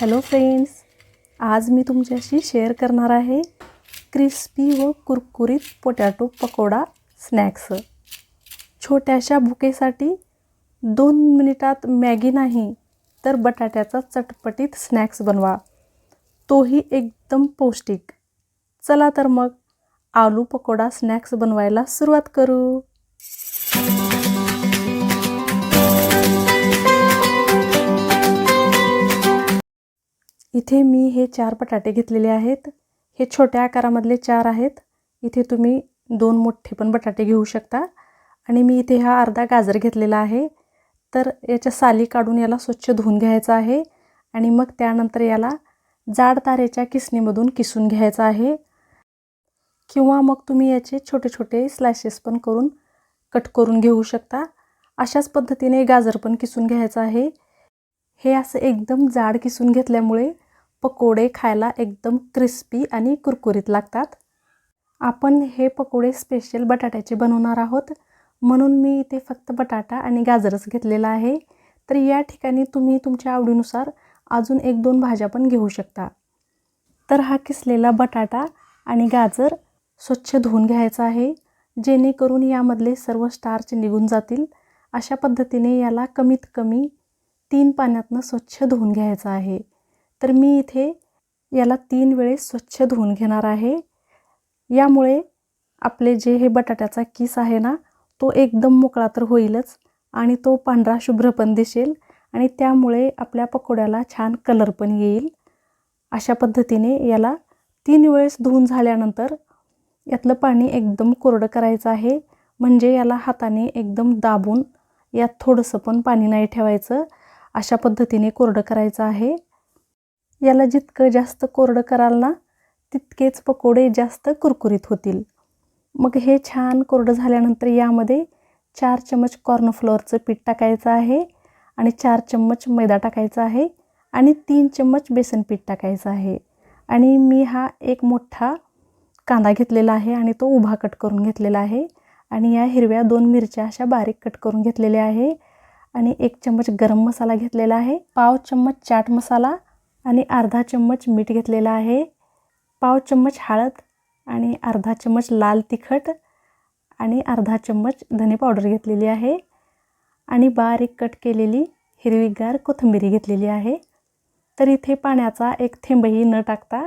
Hello friends आज मी तुमच्याशी share करणार आहे क्रिस्पी व कुरकुरीत पोटॅटो पकोडा स्नॅक्स छोट्याशा भुकेसाठी दोन मिनिटात मॅगी नाही तर बटाट्याचा चटपटीत स्नॅक्स बनवा. तोही एकदम पौष्टिक. चला तर मग आलू पकोडा स्नॅक्स बनवायला सुरुवात करू. इथे मी हे चार बटाटे घेतलेले आहेत. हे छोट्या आकारामधले चार आहेत. इथे तुम्ही दोन मोठे पण बटाटे घेऊ शकता. आणि मी इथे हा अर्धा गाजर घेतलेला आहे. तर याच्या साली काढून याला स्वच्छ धुवून घ्यायचं आहे. आणि मग त्यानंतर याला जाड तारेच्या किसणीमधून किसून घ्यायचं आहे. किंवा मग तुम्ही याचे छोटे छोटे स्लायसेस पण करून कट करून घेऊ शकता. अशाच पद्धतीने गाजर पण किसून घ्यायचं आहे. हे असं एकदम जाड किसून घेतल्यामुळे पकोडे खायला एकदम क्रिस्पी आणि कुरकुरीत लागतात. आपण हे पकोडे स्पेशल बटाट्याचे बनवणार आहोत. म्हणून मी इथे फक्त बटाटा आणि गाजरच घेतलेला आहे. तर या ठिकाणी तुम्ही तुमच्या आवडीनुसार अजून एक दोन भाज्या पण घेऊ शकता. तर हा किसलेला बटाटा आणि गाजर स्वच्छ धुवून घ्यायचा आहे. जेणेकरून यामधले सर्व स्टार्च निघून जातील. अशा पद्धतीने याला कमीत कमी तीन पाण्यातनं स्वच्छ धुवून घ्यायचं आहे. तर मी इथे याला तीन वेळेस स्वच्छ धुवून घेणार आहे. यामुळे आपले जे हे बटाट्याचा किस आहे ना तो एकदम मोकळा तर होईलच आणि तो पांढरा शुभ्र पण दिसेल आणि त्यामुळे आपल्या पकोड्याला छान कलर पण येईल. अशा पद्धतीने याला तीन वेळेस धुवून झाल्यानंतर यातलं पाणी एकदम कोरडं करायचं आहे. म्हणजे याला हाताने एकदम दाबून यात थोडंसं पण पाणी नाही ठेवायचं. अशा पद्धतीने कोरडं करायचं आहे. याला जितकं जास्त कोरडं कराल ना तितकेच पकोडे जास्त कुरकुरीत होतील. मग हे छान कोरडं झाल्यानंतर यामध्ये चार चम्मच कॉर्नफ्लोअरचं पीठ टाकायचं आहे आणि चार चम्मच मैदा टाकायचा आहे आणि तीन चम्मच बेसन पीठ टाकायचं आहे. आणि मी हा एक मोठा कांदा घेतलेला आहे आणि तो उभा कट करून घेतलेला आहे आणि या हिरव्या दोन मिरच्या अशा बारीक कट करून घेतलेल्या आहे. आणि एक चम्मच गरम मसाला घेतलेला आहे. पाव चम्मच चाट मसाला आणि अर्धा चम्मच मीठ घेतलेला आहे. पाव चम्मच हळद आणि अर्धा चम्मच लाल तिखट आणि अर्धा चम्मच धने पावडर घेतलेली आहे. आणि बारीक कट केलेली हिरवीगार कोथिंबिरी घेतलेली आहे. तर इथे पाण्याचा एक थेंबही न टाकता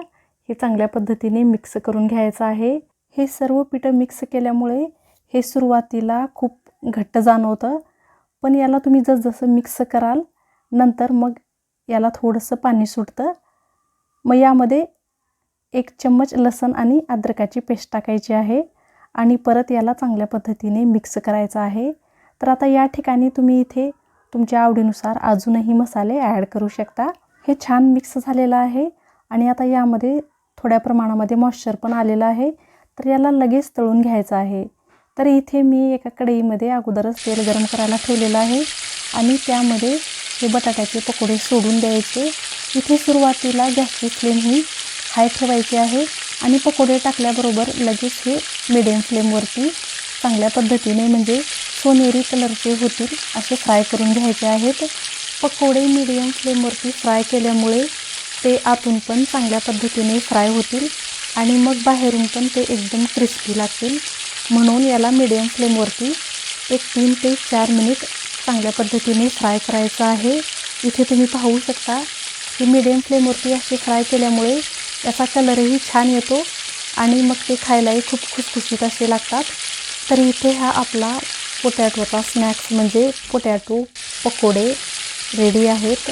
हे चांगल्या पद्धतीने मिक्स करून घ्यायचं आहे. हे सर्व पिठं मिक्स केल्यामुळे हे सुरुवातीला खूप घट्ट जाणवतं. पण याला तुम्ही जसजसं मिक्स कराल नंतर मग याला थोडंसं पाणी सुटतं. मग यामध्ये एक चम्मच लसण आणि अद्रकाची पेस्ट टाकायची आहे आणि परत याला चांगल्या पद्धतीने मिक्स करायचं आहे. तर आता या ठिकाणी तुम्ही इथे तुमच्या आवडीनुसार अजूनही मसाले ॲड करू शकता. हे छान मिक्स झालेलं आहे आणि आता यामध्ये थोड्या प्रमाणामध्ये मॉइश्चर पण आलेलं आहे. तर याला लगेच तळून घ्यायचं आहे. तर इथे मी एका कढईमध्ये अगोदरच तेल गरम करायला ठेवलेलं आहे आणि त्यामध्ये हे बटाट्याचे पकोडे सोडून द्यायचे. इथे सुरुवातीला गॅसची फ्लेम ही हाय ठेवायची आहे आणि पकोडे टाकल्याबरोबर लगेच हे मिडियम फ्लेमवरती चांगल्या पद्धतीने म्हणजे सोनेरी कलरचे होतील असे फ्राय करून घ्यायचे आहेत. पकोडे मिडियम फ्लेमवरती फ्राय केल्यामुळे ते आतून पण चांगल्या पद्धतीने फ्राय होतील आणि मग बाहेरून पण ते एकदम क्रिस्पी लागतील. म्हणून याला मिडियम फ्लेमवरती एक तीन ते चार मिनिट चांगल्या पद्धतीने फ्राय करायचं आहे. इथे तुम्ही पाहू शकता की मिडियम फ्लेमवरती असे फ्राय केल्यामुळे त्याचा कलरही छान येतो आणि मग ते खायलाही खूप खुसखुशीत असे लागतात. तर इथे हा आपला पोटॅटोचा स्नॅक्स म्हणजे पोटॅटो पकोडे रेडी आहेत.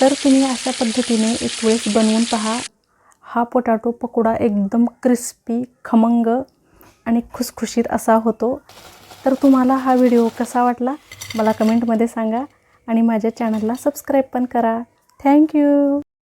तर तुम्ही अशा पद्धतीने एक वेळेस बनवून पहा. हा पोटॅटो पकोडा एकदम क्रिस्पी खमंग आणि खुसखुशीत असा होतो. तर तुम्हाला हा व्हिडिओ कसा वाटला? मला कमेंटमध्ये सांगा आणि माझ्या चॅनलला सबस्क्राईब पण करा. थँक्यू.